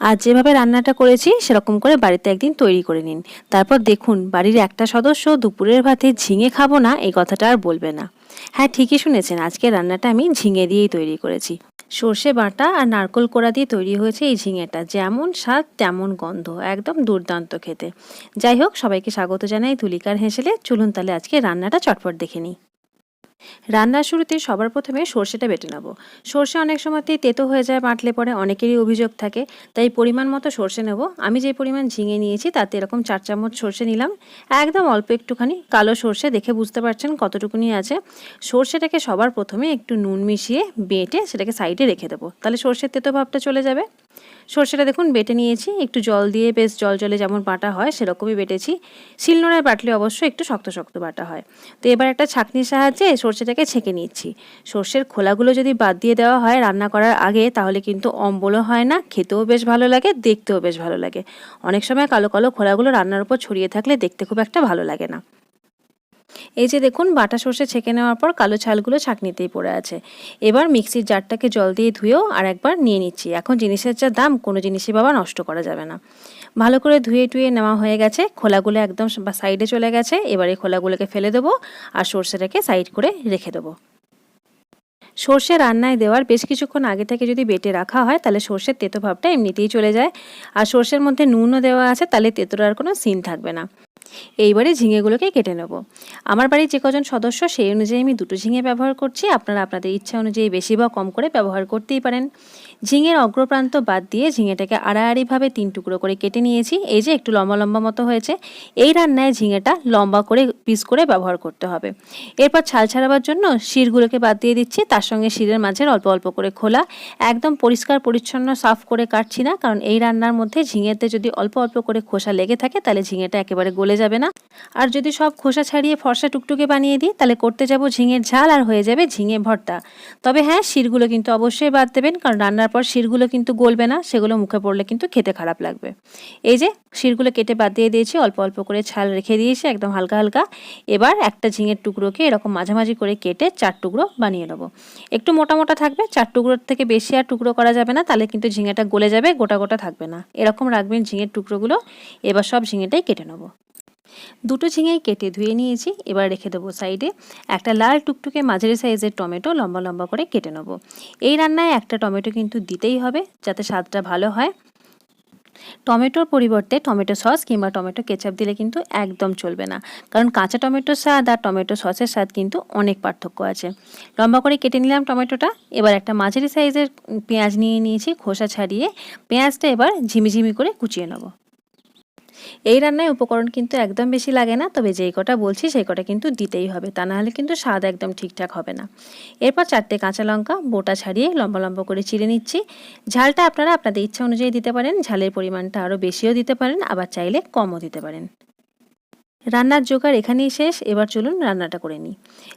আজ যেভাবে রান্নাটা করেছি, সেরকম করে বাড়িতে একদিন তৈরি করে নিন। তারপর দেখুন, বাড়ির একটা সদস্য দুপুরের ভাতে ঝিঙে খাব না, এই কথাটা আর বলবে না। হ্যাঁ ঠিকই শুনেছেন, আজকে রান্নাটা আমি ঝিঙে দিয়েই তৈরি করেছি। সর্ষে বাটা আর নারকোল কোড়া দিয়ে তৈরি হয়েছে এই ঝিঙেটা। যেমন স্বাদ, তেমন গন্ধ, একদম দুর্দান্ত খেতে। যাই হোক, সবাইকে স্বাগত জানাই তুলিকার হেসেলে। চলুন তাহলে আজকে রান্নাটা চটপট দেখে নিই। রান্নার শুরুতে সবার প্রথমে সর্ষেটা বেটে নেব। সর্ষে অনেক সময়তেই তেতো হয়ে যায়, বাটলে পরে অনেকেরই অভিযোগ থাকে, তাই পরিমাণ মতো সর্ষে নেব। আমি যে পরিমাণ ঝিঙে নিয়েছি, তাতে এরকম চার চামচ সর্ষে নিলাম। একদম অল্প একটুখানি কালো সর্ষে, দেখে বুঝতে পারছেন কতটুকুনি আছে। সর্ষেটাকে সবার প্রথমে একটু নুন মিশিয়ে বেটে সেটাকে সাইডে রেখে দেবো। তাহলে সর্ষের তেতো ভাবটা চলে যাবে। সর্ষেটা দেখুন, বেটে নিয়েছি। একটু জল দিয়ে, বেশ জল জলে যেমন বাটা হয়, সেরকমই বেটেছি। শিলনোড়ায় বাটলে অবশ্যই একটু শক্ত শক্ত বাটা হয়। তো এবার একটা ছাঁকনির সাহায্যে সর্ষেটাকে ছেঁকে নিচ্ছি। সর্ষের খোলাগুলো যদি বাদ দিয়ে দেওয়া হয় রান্না করার আগে, তাহলে কিন্তু অম্বলও হয় না, খেতেও বেশ ভালো লাগে, দেখতেও বেশ ভালো লাগে। অনেক সময় কালো কালো খোলাগুলো রান্নার উপর ছড়িয়ে থাকলে দেখতে খুব একটা ভালো লাগে না। এই যে দেখুন, বাটা সর্ষে ছেঁকে নেওয়ার পর কালো ছালগুলো ছাঁকনিতেই পড়ে আছে। এবার মিক্সির জারটাকে জল দিয়ে ধুয়েও আর একবার নিয়ে নিচ্ছি। এখন জিনিসের যা দাম, কোনো জিনিসই বাবা নষ্ট করা যাবে না। ভালো করে ধুয়ে টুয়ে নেওয়া হয়ে গেছে। খোলাগুলো একদম সাইডে চলে গেছে। এবার এই খোলাগুলোকে ফেলে দেবো আর সর্ষেটাকে সাইড করে রেখে দেবো। সর্ষে রান্নায় দেওয়ার বেশ কিছুক্ষণ আগে থেকে যদি বেটে রাখা হয়, তাহলে সর্ষের তেতো ভাবটা এমনিতেই চলে যায়। আর সর্ষের মধ্যে নুনও দেওয়া আছে, তাহলে তেতোর আর কোনো সিন থাকবে না। এইবারে ঝিঙেগুলোকে কেটে নেব। আমার বাড়ির যে কজন সদস্য, সেই অনুযায়ী আমি দুটো ঝিঙে ব্যবহার করছি। আপনারা আপনাদের ইচ্ছা অনুযায়ী বেশি বা কম করে ব্যবহার করতেই পারেন। ঝিঙের অগ্রপ্রান্ত বাদ দিয়ে ঝিঙেটাকে আড়াআড়িভাবে তিন টুকরো করে কেটে নিয়েছি। এই যে একটু লম্বা লম্বা মতো হয়েছে। এই রান্নায় ঝিঙেটা লম্বা করে পিস করে ব্যবহার করতে হবে। এরপর ছাল ছাড়াবার জন্য শিরগুলোকে বাদ দিয়ে দিচ্ছি। তার সঙ্গে শিরের মাঝের অল্প অল্প করে খোলা। একদম পরিষ্কার, পরিচ্ছন্ন, সাফ করে কাটছি না, কারণ এই রান্নার মধ্যে ঝিঙেতে যদি অল্প অল্প করে খোসা লেগে থাকে, তাহলে ঝিঙেটা একেবারে গলে যাবে না। আর যদি সব খোসা ছাড়িয়ে ফর্সা টুকটুকে বানিয়ে দিই, তাহলে করতে যাব ঝিঙের ঝাল আর হয়ে যাবে ঝিঙে ভর্তা। তবে হ্যাঁ শিরগুলো কিন্তু অবশ্যই বাদ দেবেন, কারণ রান্নার পর শিরগুলো কিন্তু গলবে না, সেগুলো মুখে পড়লে কিন্তু খেতে খারাপ লাগবে। এই যে শিরগুলো কেটে বাদ দিয়ে দিয়েছি, অল্প অল্প করে ছাল রেখে দিয়েছি, একদম হালকা হালকা। এবার একটা ঝিঙের টুকরোকে এরকম মাঝামাঝি করে কেটে চার টুকরো বানিয়ে নেব। একটু মোটা মোটা থাকবে, চার টুকরোর থেকে বেশি আর টুকরো করা যাবে না, তাহলে কিন্তু ঝিঙেটা গলে যাবে, গোটা গোটা থাকবে না। এরকম রাখবেন ঝিঙের টুকরোগুলো, এবার সব ঝিঙেটাই কেটে নেব। দুটো ঝিঙেই কেটে ধুয়ে নিয়েছি, এবার রেখে দেবো সাইডে একটা লাল টুকটুকে মাঝারি সাইজের টমেটো লম্বা লম্বা করে কেটে নেব। এই রান্নায় একটা টমেটো কিন্তু দিতেই হবে যাতে স্বাদটা ভালো হয়। টমেটোর পরিবর্তে টমেটো সস কিংবা টমেটো কেচাপ দিলে কিন্তু একদম চলবে না, কারণ কাঁচা টমেটোর স্বাদ আর টমেটো সসের স্বাদ কিন্তু অনেক পার্থক্য আছে। লম্বা করে কেটে নিলাম টমেটোটা, এবার একটা মাঝারি সাইজের পেঁয়াজ নিয়ে নিয়েছি খোসা ছাড়িয়ে, পেঁয়াজটা এবার ঝিমিঝিমি করে কুচিয়ে নেব। এই রান্নায় উপকরণ কিন্তু একদম বেশি লাগে না, তবে যেই কটা বলছি সেই কটা কিন্তু দিতেই হবে, তা নাহলে কিন্তু স্বাদ একদম ঠিকঠাক হবে না। এরপর চারটে কাঁচা লঙ্কা, বোটা ছাড়িয়ে লম্বা লম্বা করে চিড়ে নিচ্ছি। ঝালটা আপনারা আপনাদের ইচ্ছা অনুযায়ী দিতে পারেন, ঝালের পরিমাণটা আরও বেশিও দিতে পারেন, আবার চাইলে কমও দিতে পারেন। রান্নার জোগাড় এখানেই শেষ, এবার চলুন রান্নাটা করে নিই।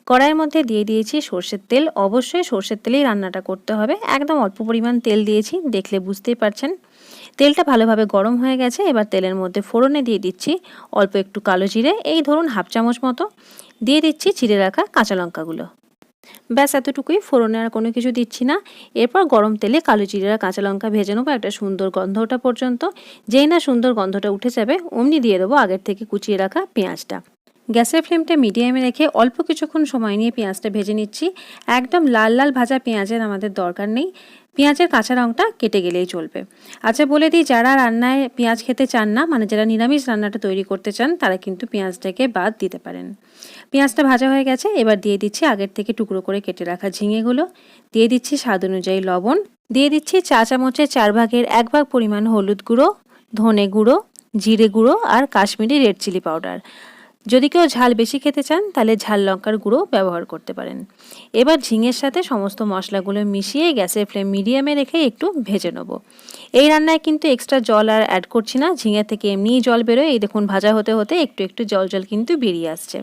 কড়াইয়ের মধ্যে দিয়ে দিয়েছি সর্ষের তেল। অবশ্যই সর্ষের তেলেই রান্নাটা করতে হবে। একদম অল্প পরিমাণ তেল দিয়েছি, দেখলে বুঝতেই পারছেন। তেলটা ভালোভাবে গরম হয়ে গেছে, এবার তেলের মধ্যে ফোড়নে দিয়ে দিচ্ছি অল্প একটু কালো জিরে, এই ধরুন হাফ চামচ মতো। দিয়ে দিচ্ছি চিড়ে রাখা কাঁচা লঙ্কাগুলো। ব্যাস, এতটুকুই। ফোড়নে আর কোনো কিছু দিচ্ছি না। এরপর গরম তেলে কালো জিরা কাঁচা লঙ্কা ভেজে নেব একটা সুন্দর গন্ধ ওঠা পর্যন্ত। যেই না সুন্দর গন্ধটা উঠে যাবে, অমনি দিয়ে দেবো আগের থেকে কুচিয়ে রাখা পেঁয়াজটা। গ্যাসের ফ্লেমটা মিডিয়ামে রেখে অল্প কিছুক্ষণ সময় নিয়ে পেঁয়াজটা ভেজে নিচ্ছি। একদম লাল লাল ভাজা পেঁয়াজের আমাদের দরকার নেই। পেঁয়াজের কাঁচা রঙটা কেটে গেলেই চলবে। আচ্ছা বলে দিই, যারা রান্নায় পেঁয়াজ খেতে চান না মানে যারা নিরামিষ রান্নাটা তৈরি করতে চান, তারা কিন্তু পেঁয়াজটাকে বাদ দিতে পারেন। পেঁয়াজটা ভাজা হয়ে গেছে, এবার দিয়ে দিচ্ছি আগের থেকে টুকরো করে কেটে রাখা ঝিঙেগুলো। দিয়ে দিচ্ছি স্বাদ অনুযায়ী লবণ। দিয়ে দিচ্ছি চা চামচের চার ভাগের এক ভাগ পরিমাণ হলুদ গুঁড়ো, ধনে গুঁড়ো, জিরে গুঁড়ো আর কাশ্মীরি রেড চিলি পাউডার। যদি কেউ ঝাল বেশি খেতে চান, তাহলে ঝাল লঙ্কার গুঁড়ো ব্যবহার করতে পারেন। এবার ঝিঙের সাথে সমস্ত মশলাগুলো মিশিয়ে গ্যাসের ফ্লেম মিডিয়ামে রেখে একটু ভেজে নেব। এই রান্নায় কিন্তু এক্সট্রা জল আর অ্যাড করছি না ঝিঙে থেকে এমনিই জল বেরোয়। এই দেখুন, ভাজা হতে হতে একটু একটু জল জল কিন্তু বেরিয়ে আসছে।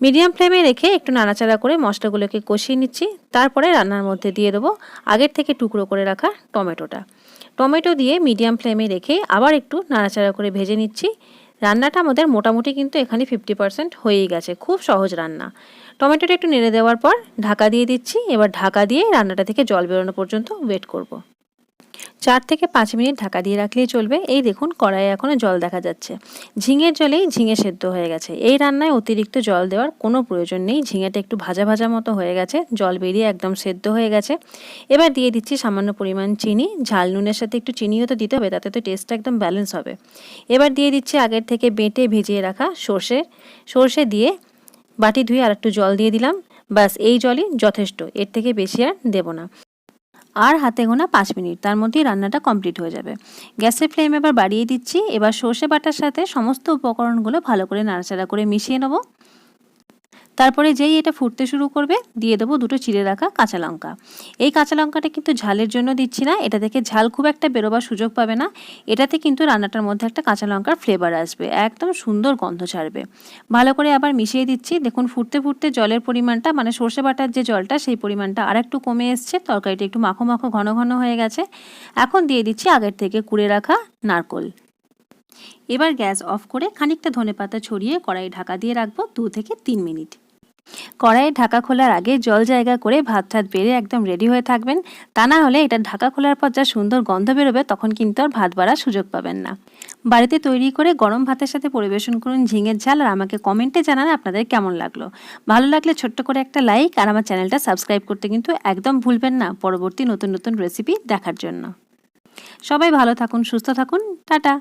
মিডিয়াম ফ্লেমে রেখে একটু নাড়াচাড়া করে মশলাগুলোকে কষিয়ে নিচ্ছি। তারপরে রান্নার মধ্যে দিয়ে দেবো আগের থেকে টুকরো করে রাখা টমেটোটা। টমেটো দিয়ে মিডিয়াম ফ্লেমে রেখে আবার একটু নাড়াচাড়া করে ভেজে নিচ্ছি। রান্নাটা আমাদের মোটামুটি কিন্তু এখানে ফিফটি পার্সেন্ট হয়েই গেছে। খুব সহজ রান্না। টমেটোটা একটু নেড়ে দেওয়ার পর ঢাকা দিয়ে দিচ্ছি। এবার ঢাকা দিয়ে রান্নাটা থেকে জল বেরোনো পর্যন্ত ওয়েট করব। চার থেকে পাঁচ মিনিট ঢাকা দিয়ে রাখলেই চলবে। এই দেখুন, কড়াইয়ে এখনও জল দেখা যাচ্ছে। ঝিঙের জলেই ঝিঙে সেদ্ধ হয়ে গেছে। এই রান্নায় অতিরিক্ত জল দেওয়ার কোনো প্রয়োজন নেই। ঝিঙেটা একটু ভাজা ভাজা মতো হয়ে গেছে। জল বেরিয়ে একদম সেদ্ধ হয়ে গেছে। এবার দিয়ে দিচ্ছি সামান্য পরিমাণ চিনি। ঝাল নুনের সাথে একটু চিনিও তো দিতে হবে, তাতে তো টেস্টটা একদম ব্যালেন্স হবে। এবার দিয়ে দিচ্ছি আগের থেকে বেটে ভিজিয়ে রাখা সর্ষে। সর্ষে দিয়ে বাটি ধুয়ে আর একটু জল দিয়ে দিলাম। ব্যাস, এই জলই যথেষ্ট। এর থেকে বেশি আর দেবো না। আর হাতে গোনা পাঁচ মিনিট। তার মধ্যেই রান্নাটা কমপ্লিট হয়ে যাবে। গ্যাসের ফ্লেম এবার বাড়িয়ে দিচ্ছি। এবার সর্ষে বাটার সাথে সমস্ত উপকরণগুলো ভালো করে নাড়াচাড়া করে মিশিয়ে নেব। তারপরে যেই এটা ফুটতে শুরু করবে, দিয়ে দেবো দুটো চিড়ে রাখা কাঁচা লঙ্কা। এই কাঁচা লঙ্কাটা কিন্তু ঝালের জন্য দিচ্ছি না, এটা থেকে ঝাল খুব একটা বেরোবার সুযোগ পাবে না। এটাতে কিন্তু রান্নাটার মধ্যে একটা কাঁচা লঙ্কার ফ্লেভার আসবে, একদম সুন্দর গন্ধ ছাড়বে। ভালো করে আবার মিশিয়ে দিচ্ছি, দেখুন ফুটতে ফুটতে জলের পরিমাণটা মানে সর্ষে বাটার যে জলটা, সেই পরিমাণটা আর একটু কমে এসছে, তরকারিটা একটু মাখো মাখো ঘন ঘন হয়ে গেছে। এখন দিয়ে দিচ্ছি আগের থেকে কুড়ে রাখা নারকোল। এবার গ্যাস অফ করে খানিকটা ধনেপাতা ছড়িয়ে কড়াই ঢাকা দিয়ে রাখব দু থেকে তিন মিনিট। কড়াইয়ের ঢাকা খোলার আগে জল জায়গা করে ভাত ঠাত বেড়ে একদম রেডি হয়ে থাকবেন। তা না হলে এটা ঢাকা খোলার পর যা সুন্দর গন্ধ বেরোবে তখন কিন্তু আর ভাত বাড়ার সুযোগ পাবেন না। বাড়িতে তৈরি করে গরম ভাতের সাথে পরিবেশন করুন ঝিঙের ঝাল আর আমাকে কমেন্টে জানান আপনাদের কেমন লাগল। ভালো লাগলে ছোট্ট করে একটা লাইক আর আমার চ্যানেলটা সাবস্ক্রাইব করতে কিন্তু একদম ভুলবেন না পরবর্তী নতুন নতুন রেসিপি দেখার জন্য। সবাই ভালো থাকুন, সুস্থ থাকুন, টাটা।